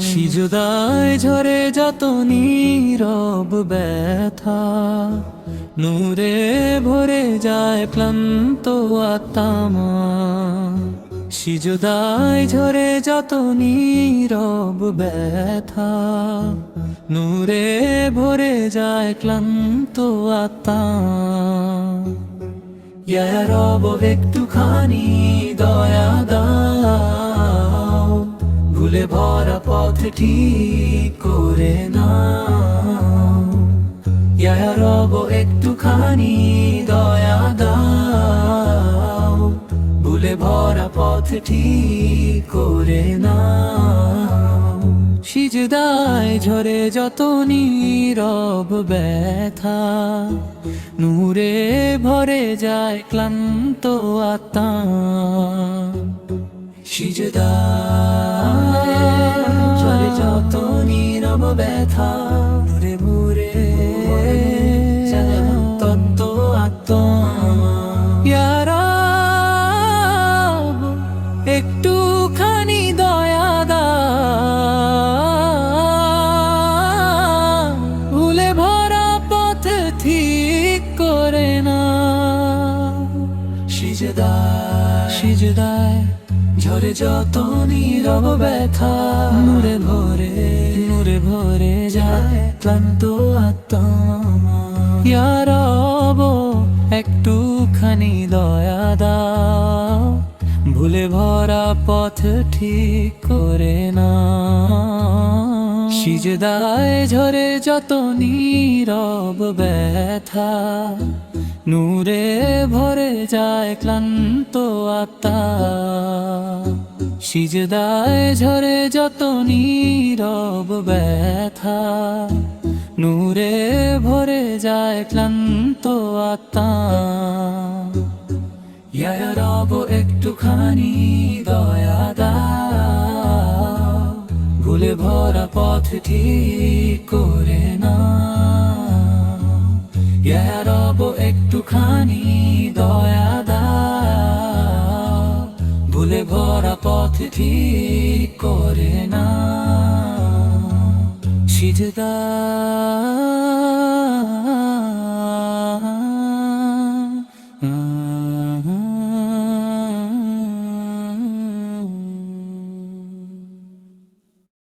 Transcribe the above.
সিজুদায় ঝরে যত নীরব ব্যথা, নূরে ভরে যায় ক্লান্ত আত্মা। সিজুদায় ঝরে যত নীরব ব্যথা, নূরে ভরে যায় ক্লান্ত আত্মা। রব একটুখানি দয়া দাও। ভুলে ভরা পথ ঠিক করে না রব একটুখানি দয়া দাও। ভুলে ভরা পথ ঠিক করে না সিজদায় ঝরে যত নীরব ব্যথা, নূরে ভরে যায় ক্লান্ত আত্মা। সিজদায় ঝরে যত নীরব ব্যথা, নূরে ভরে তত্ত্ব আত্মা। ইয়া ঠিক করে না। সিজদায় সিজদায় ঝরে যত নীরব ব্যথা। নূরে ভরে নূরে ভরে যায় ক্লান্ত আত্মা রব একটুখানি দয়া দাও। ভুলে ভরা পথ ঠিক করে না সিজদায় ঝরে যত নীরব ব্যথা, নূরে ভরে যায় ক্লান্ত আত্মা। সিজদায় ঝরে যত নীরব ব্যথা, নূরে ভরে যায় ক্লান্ত আত্মা। ইয়া রব, একটুখানি দয়া ভরা পথ ঠিক করে না। রব একটুখানি দয়া দা ভুলে ভরা পথ ঠিক করে না। সিজদা